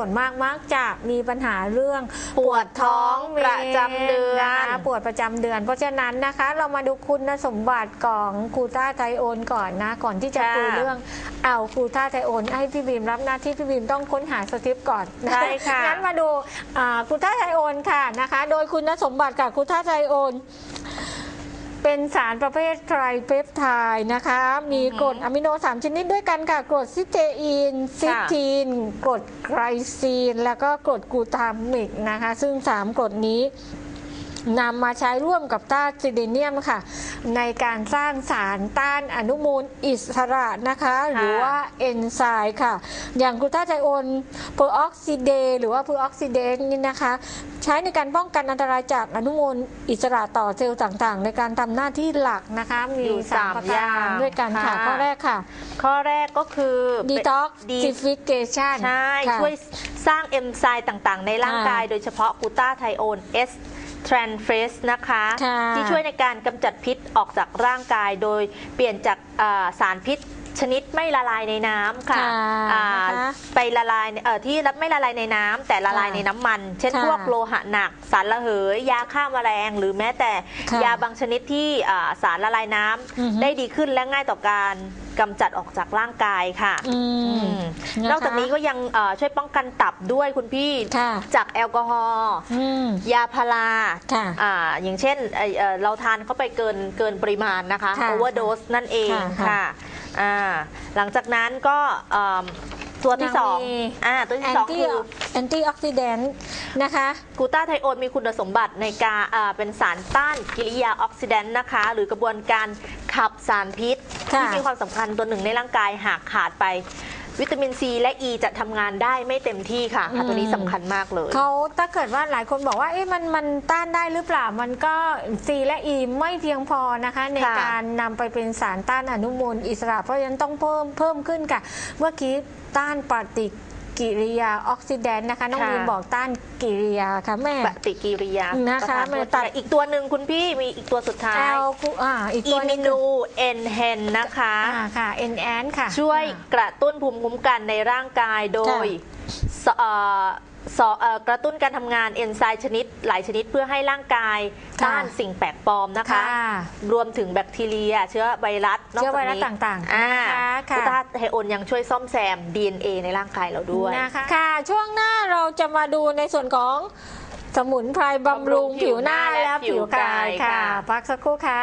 ส่วนมากมักจะมีปัญหาเรื่องปวดท้องประจำเดือนนะคะปวดประจำเดือน เพราะฉะนั้นนะคะ เรามาดูคุณสมบัติของกลูตาไทโอนก่อนนะ ก่อนที่จะค่ะคุยเรื่องเอากลูตาไทโอน ให้พี่บีมรับหน้าที่พี่บีมต้องค้นหาสคริปต์ก่อนใช่ค่ะงั้นมาดูอ่ากลูตาไทโอนค่ะนะคะ โดยคุณสมบัติกับกลูตาไทโอน เป็นสารประเภทไตรเปปไทด์นะคะ มีกรดอะมิโน 3 ชนิดด้วยกันค่ะ กรดซิสเตอีน ซิทีน กรดไกรซีน แล้วก็กรดกลูตามิกนะคะ ซึ่ง 3 กรดนี้ นำมาใช้ร่วมกับธาตุซิลิเนียมค่ะ ในการสร้างสารต้านอนุมูลอิสระนะคะ หรือว่าเอนไซม์ค่ะ อย่างกลูตาไทโอนเพอร์ออกซิเดหรือว่าเพอร์ออกซิเดนนี่นะคะ ใช้ในการป้องกันอันตรายจากอนุมูลอิสระต่อเซลล์ต่างๆ ในการทำหน้าที่หลักนะคะ มีอยู่สามสามประอย่าการงด้วยกันค่ะค่ะ ข้อแรกค่ะ ข้อแรกก็คือ detoxification ใช่ค่ะช่วยสร้างเอนไซม์ต่างๆ ในร่างกายอ่าโดยเฉพาะกลูตาไทโอน S transferase นะคะค่ะที่ช่วยในการกำจัดพิษออกจากร่างกายโดยเปลี่ยนจากอ่าสารพิษ ชนิดไม่ละลายในน้ำค่ะค่ะอ่านะคะไปละลายในเอ่อที่ไม่ละลายในน้ำแต่ละลายค่ะในน้ำมัน เช่นค่ะพวกโลหะหนัก สารระเหย ยาฆ่าแมลง หรือแม้แต่ค่ะยาบางชนิดที่อ่าสารละลายน้ำอือฮึ ได้ดีขึ้นและง่ายต่อการกำจัดออกจากร่างกายค่ะ อือืมมนะคะ นอกจากนี้ก็ยังเอ่อช่วยป้องกันตับด้วยคุณพี่ค่ะจากแอลกอฮอล์อืมยาพาราค่ะ อ่าอย่างเช่นเอ่อเอ่อเราทานเข้าไปเกินเกินปริมาณนะคะค่ะโอเวอร์โดสนั่นเองค่ะค่ะค่ะ อ่าหลังจากนั้นก็เอิ่มตัวที่สองยังมี อ่าตัวแอที่นสองตี้คือ แอนตี้ออกซิแดนต์นะคะ กลูตาไทโอนมีคุณสมบัติในการอ่าเป็นสารต้านกิริยาออกซิแดนต์นะคะ หรือกระบวนการขับสารพิษ ค่ะที่มีความสำคัญตัวหนึ่งในร่างกายหากขาดไป วิตามินซีและอ e ีจะทำงานได้ไม่เต็มที่ค่ะค่ะตัวนี้สำคัญมากเลย เขาถ้าเกิดว่าหลายคนบอกว่าเอ๊ะมันมันต้านได้หรือเปล่ามันก็ C และ E ไม่เพียงพอนะคะ ในค่ะการนำไปเป็นสารต้านอนุมูลอิสระ เพราะฉะนั้นต้องเพิ่มเพิ่มขึ้นค่ะ เมื่อกี้ต้านปฏิ กิริยาออกซิแดนต์นะคะ น้องค่ะวีนบอกต้านกิริยาค่ะแม่ ปฏิกิริยานะคะประทานโทษมันตัดอีกตัวหนึ่งคุณพี่มีอีกตัวสุดท้าแอยลกูอ่าอีกอีตัวหนึมิงนูเอนเฮนนะคะ อ่าค่ะเอ็นแอนค่ะ ช่วยอ่ากระตุ้นภูมิคุ้มกันในร่างกายโดยสเอ่อสเอ่อ กระตุ้นการทำงานเอนไซม์ชนิด หลายชนิดเพื่อให้ร่างกายค่ะต้านสิ่งแปลกปลอมนะคะ ค่ะรวมถึงแบคทีเรีย เชื้อไวรัสนกเชื้อไวจกรัสนี้ต่างๆอ่าค่ะกุตาไทโอนยังช่วยซ่อมแซม DNA ในร่างกายเราด้วย นะคะค่ะ ช่วงหน้าเราจะมาดูในส่วนของสมุนไพรบำรุงผิวหน้าและผิวกายค่ะ พักสักครู่ค่ะ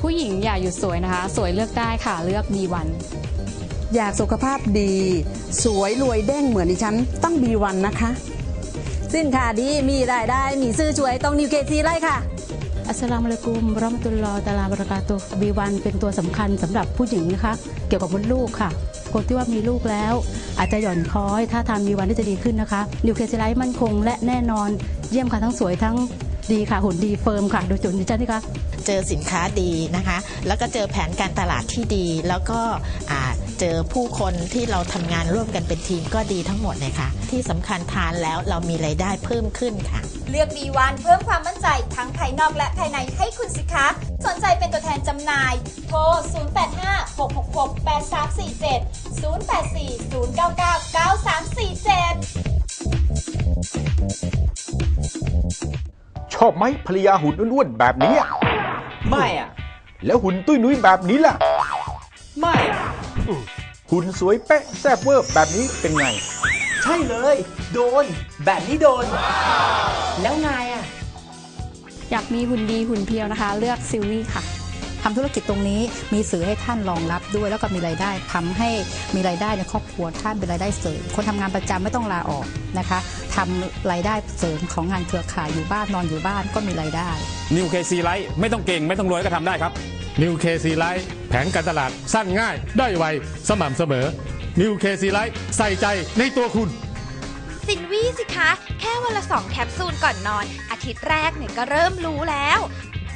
ผู้หญิงอย่าหยุดสวยนะคะ สวยเลือกได้ค่ะเลือกดีวัน อยากสุขภาพดี สวยรวยเด้งเหมือนดิฉันต้องบีวันนะคะ สินค้าดีมีรายได้มีซื้อช่วยต้องนิวเคซีไล่ค่ะอัสสลามุอะลัยกุมเราะห์มะตุลลอฮ์ตะอาลาบะเราะกาตุฮ์บีวันเป็นตัวสำคัญสำหรับผู้หญิงนะคะ เกี่ยวกับมดลูกค่ะ คนที่ว่ามีลูกแล้ว อาจจะหย่อนคล้อย ถ้าทานบีวันที่จะดีขึ้นนะคะนิวเคซีไลท์มั่นคงและแน่นอน เยี่ยมค่ะทั้งสวยทั้ง ดีค่ะหุ่นดีเฟิร์มค่ะโดยจุดดิฉันนี่คะเจอสินค้าดีนะคะ แล้วก็เจอแผนการตลาดที่ดี แล้วก็อ่าเจอผู้คนที่เราทำงานร่วมกันเป็นทีมก็ดีทั้งหมดเลยค่ะ ที่สำคัญทานแล้วเรามีไรายได้เพิ่มขึ้นค่ะ เลือก B1 เพิ่มความมั่นใจทั้งภายนอกและภายในให้คุณสิคะ สนใจเป็นตัวแทนจำหน่าย โทร 0856683470 0840999347ช อบไหมภรรยาหุ่นอ้วนๆแบบนี้อะไม่อะ แล้วหุ่นตุ้ยนุ้ยแบบนี้ล่ะ ไม่อะหุ่นสวยเป๊ะแซ่บเวอร์แบบนี้เป็นไง ใช่เลย โดน แบบนี้โดน แล้วไงอะ อยากมีหุ่นดีหุ่นเพียวนะคะ เลือกซิลลี่ค่ะทำธุรกิจตรงนี้มีสื่อให้ท่านรองรับด้วย แล้วก็มีรายได้ทำให้มีรายได้ในครอบครัวท่านเป็นรายได้เสริมคนทำงานประจำไม่ต้องลาออกนะคะ ทำรายได้เสริมของงานเครือข่ายอยู่บ้านนอนอยู่บ้านก็มีรายได้นิวเคซีไลท์ไม่ต้องเก่งไม่ต้องรวยก็ทำได้ครับนิวเคซีไลท์แผนการตลาดสั้นง่าย ได้ไว สม่ำเสมอนิวเคซีไลท์ใส่ใจในตัวคุณสินวี่สิคะ แค่วันละสองแคปซูลก่อนนอน อาทิตย์แรกเนี่ยก็เริ่มรู้แล้ว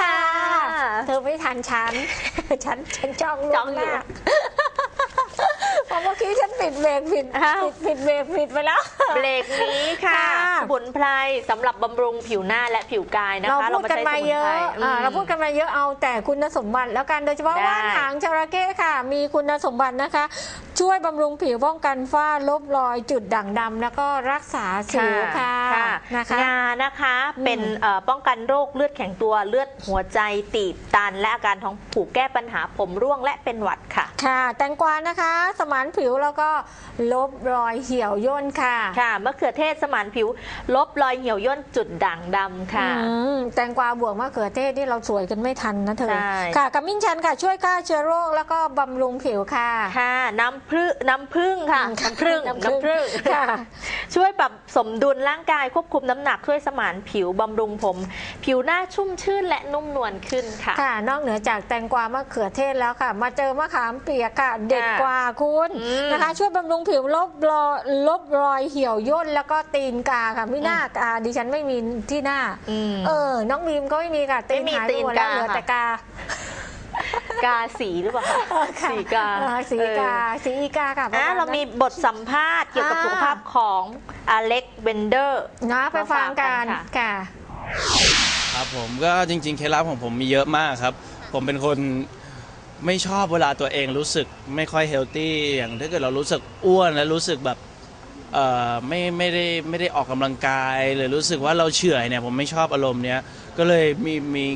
ค่ะ เธอไม่ทันฉัน ฉันฉันจ้องล่จ้วองงอหยู่น้าเพราะเมื่อกี้ฉันปิดเบรกผิดอ้าวปิดปิดเบรกผิดไปแล้ว เบรกนี้ค่ะค่ะ สมุนไพรสำหรับบำรุงผิวหน้าและผิวกายนะคะ เราพูดกันมาเยอะใช้สมุนไพรอ่าอืมเราพูดกันมาเยอะเอาแต่คุณสมบัติแล้วกันโดยเฉพาะได้ว่านหางจระเข้ค่ะ มีคุณสมบัตินะคะ ช่วยบำรุงผิวป้องกันฝ้าลบรอยจุดด่างดำแล้วก็รักษาสิวค่ะนะคะงานะคะเป็นเอ่อป้องกันโรคเลือดแข็งตัวเลือดหัวใจตีบตัน และอาการท้องผูกแก้ปัญหาผมร่วงและเป็นหวัดค่ะ ค่ะ แตงกวานะคะ สมานผิวแล้วก็ลบรอยเหี่ยวย่นค่ะค่ะมะเขือเทศสมานผิว ลบรอยเหี่ยวย่นจุดด่างดำค่ะ อืมแตงกวาบวกมะเขือเทศที่เราสวยกันไม่ทันนะเธอใช่ ค่ะกระมิ้นชันค่ะ ช่วยฆ่าเชื้อโรคแล้วก็บำรุงผิวค่ะ ค่ะน้ำพึ่งน้ำพึ่งค่ะอืมน้ำพึ่งน้ำผึ้งน้ำพึ่งค่ะ ช่วยปรับสมดุลร่างกายควบคุมน้ำหนักช่วยสมานผิวบำรุงผม ผิวหน้าชุ่มชื่นและนุ่มนวลขึ้นค่ะ ค่ะ นอกเหนือจากแตงกวามะเขือเทศแล้วค่ะ มาเจอมะขามเปียกค่ะ เด็ดกว่าคุณอืมนะคะ ช่วยบำรุงผิวลบรอยลบรอยเหี่ยวย่นแล้วก็ตีนกาค่ะไม่น่ากาดิฉันไม่มีที่หน้าอืมเออ น้องบีมก็ไม่มีค่ะตีนไม่มีหายไปหมดตีนแล้วกาเหลือแต่กา กาสีหรือเปล่าคะค่ะสีกาเออสีกาเออ สีอีกาค่ะประอะณนั้นเรามีบทสัมภาษณ์เกี่ยวกับอ่า สุขภาพของอเล็กเบนเดอร์นะไปฟังกันค่ะ ครับผมก็จริงๆ เคล็ดลับของผมมีเยอะมากครับ ผมเป็นคนไม่ชอบเวลาตัวเองรู้สึกไม่ค่อยเฮลตี้อย่างถ้าเกิดเรารู้สึกอ้วนแล้วรู้สึกแบบเอ่อไม่ไม่ได้ไม่ได้ออกกำลังกาย หรือรู้สึกว่าเราเฉื่อยเนี่ยผมไม่ชอบอารมณ์เนี้ยก็เลยมีมี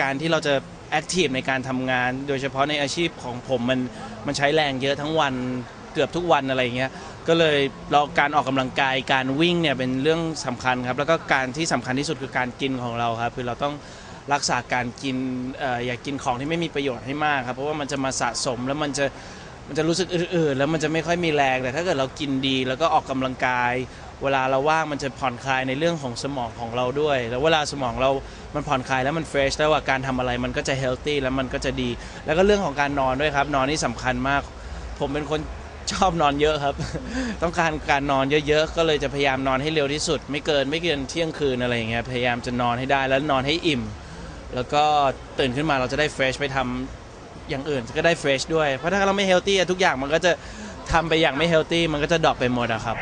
การที่เราจะ แอคทีฟในการทำงาน โดยเฉพาะในอาชีพของผมมันมันใช้แรงเยอะทั้งวันเกือบทุกวันอะไรอย่างเงี้ยก็เลยเราการออกกำลังกายการวิ่งเนี่ยเป็นเรื่องสำคัญครับ แล้วก็การที่สำคัญที่สุดคือการกินของเราครับ คือเราต้องรักษาการกินเอออย่ากินของที่ไม่มีประโยชน์ให้มากครับ เพราะว่ามันจะมาสะสมแล้วมันจะ มันจะรู้สึกอื่นๆแล้วมันจะไม่ค่อยมีแรงแต่ถ้าเกิดเรากินดีแล้วก็ออกกำลังกาย เวลาเราว่างมันจะผ่อนคลายในเรื่องของสมองของเราด้วย แล้วเวลาสมองเรา มันผ่อนคลายแล้วมันเฟรชแล้วว่าการทำอะไรมันก็จะเฮลตี้แล้วมันก็จะดี แล้วก็เรื่องของการนอนด้วยครับ นอนนี่สำคัญมาก ผมเป็นคนชอบนอนเยอะครับ ต้องการการนอนเยอะๆ ก็เลยจะพยายามนอนให้เร็วที่สุด ไม่เกินไม่เกินเที่ยงคืนอะไรอย่างเงี้ยพยายามจะนอนให้ได้แล้วนอนให้อิ่ม แล้วก็ตื่นขึ้นมาเราจะได้เฟรชไปทำ อย่างอื่นก็ได้เฟรชด้วย เพราะถ้าเราไม่เฮลตี้ทุกอย่างมันก็จะทำไปอย่างไม่เฮลตี้มันก็จะดรอปไปหมดอะครับ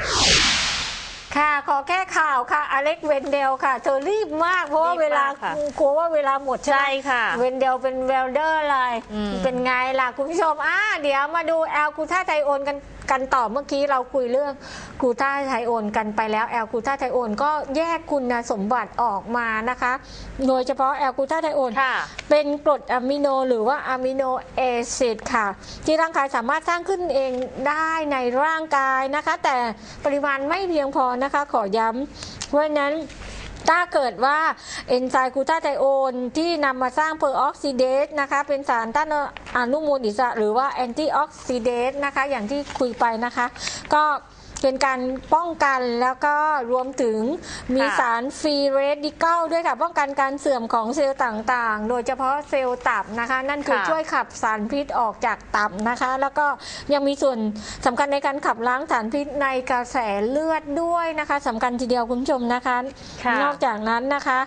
ค่ะขอแค่ข่าวค่ะอเล็กเวนเดลค่ะ เธอรีบมากเพราะว่ารีบเวลามากค่ะกลัวว่าเวลาหมดใช่ไหมใช่ค่ะเวนเดลเป็นเวลเดอร์อะไรอืม เป็นไงล่ะ คุณผู้ชมอ่าเดี๋ยวมาดูแอลกูท่าไทโอนกัน กันต่อเมื่อกี้เราคุยเรื่องกลูท่าไทโอนกันไปแล้วแอลกูท่าไทโอนก็แยกคุณสมบัติออกมานะคะ โดยเฉพาะแอลกูท่าไทโอนค่ะเป็นกรดอะมิโนหรือว่าอะมิโนแอซิดค่ะ ที่ร่างกายสามารถสร้างขึ้นเองได้ในร่างกายนะคะ แต่ปริมาณไม่เพียงพอนะคะขอย้ำเพราะฉะนั้น ถ้าเกิดว่าเอนไซม์กูตาไทโอนที่นำมาสร้างเพอร์ออกซิเดสนะคะเป็นสารต้านอนุมูลอิสระหรือว่าแอนตี้ออกซิเดสนะคะอย่างที่คุยไปนะคะ ก็ เป็นการป้องกันแล้วก็รวมถึงมีค่ะสารฟรีเรดิคอลด้วยค่ะ ป้องกันการเสื่อมของเซลล์ต่างๆ โดยเฉพาะเซลล์ตับนะคะ นั่นคือค่ะช่วยขับสารพิษออกจากตับนะคะ แล้วก็ยังมีส่วนสำคัญในการขับล้างสารพิษในกระแสเลือดด้วยนะคะสำคัญทีเดียวคุณผู้ชมนะคะค่ะนอกจากนั้นนะคะ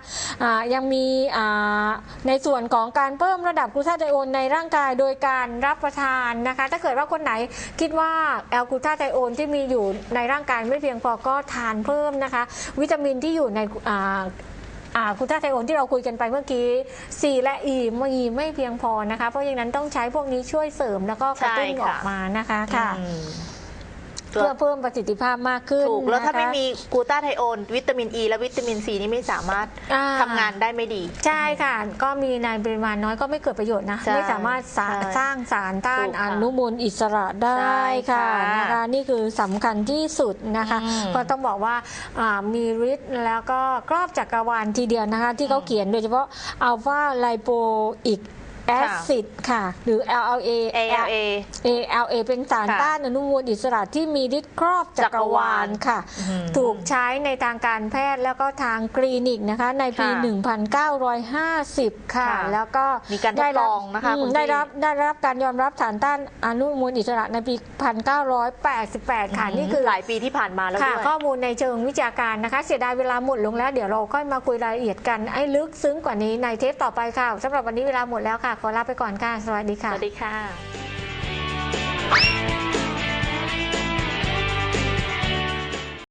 อ่ายังมีอ่าในส่วนของการเพิ่มระดับกลูตาไทโอนในร่างกายโดยการรับประทานนะคะ ถ้าเกิดว่าคนไหนคิดว่าแอลกลูตาไทโอนที่มีอยู่ในร่างกายไม่เพียงพอก็ทานเพิ่มนะคะ วิตามินที่อยู่ในอ่าอ่าคุณท่าไทโอนที่เราคุยกันไปเมื่อกี้ C และ E มีไม่เพียงพอนะคะ เพราะฉะนั้นต้องใช้พวกนี้ช่วยเสริมแล้วก็กระตุ้นใช่อค่ะอกมานะคะค่ะอืม เพื่อเพิ่มประสิทธิภาพมากขึ้นถูกแล้วถ้านะคะ ไม่มีกลูตาไทโอน วิตามินอ e และวิตามินซีนี่ไม่สามารถอ่า ทำงานได้ไม่ดี ใช่ค่ะ ก็มีในปริมาณน้อยก็ไม่เกิดประโยชน์นะ ใช่ไม่สามารถสาใช่สร้างสารต้าถูนกอค่ะนุมูลอิสระได้ค่ะใช่ค่ะนะคะนี่คือสำคัญที่สุดนะคะ อืมก็ต้องบอกว่าอ่ามีฤทธิ์แล้วก็ครอบจักรวาลทีเดียวนะคะ ที่เขาเขียนโดยเฉพาะอัลฟาไลโปอิก แอซิดค่ะ หรือ LLA ALA ALA เป็นสารค่ะต้านอนุมูลอิสระที่มีฤทธิ์ครอบจักรวาลค่ะ อืมถูกใช้ในทางการแพทย์แล้วก็ทางคลินิกนะคะ ในปี ค่ะ1950 ค่ะ ค่ะแล้วก็มีการทดลองนะคะได้รับคุณพี่ได้รับได้รับการยอมรับสารต้านอนุมูลอิสระในปี 1988 ค่ะ นี่คือหลายปีที่ผ่านมาแล้วค่ะ ด้วย ข้อมูลในเชิงวิชาการนะคะ เสียดายเวลาหมดลงแล้ว เดี๋ยวเราค่อยมาคุยรายละเอียดกันให้ลึกซึ้งกว่านี้ในเทปต่อไปค่ะสำหรับวันนี้เวลาหมดแล้วค่ะขอลาไปก่อนค่ะ สวัสดีค่ะ สวัสดีค่ะ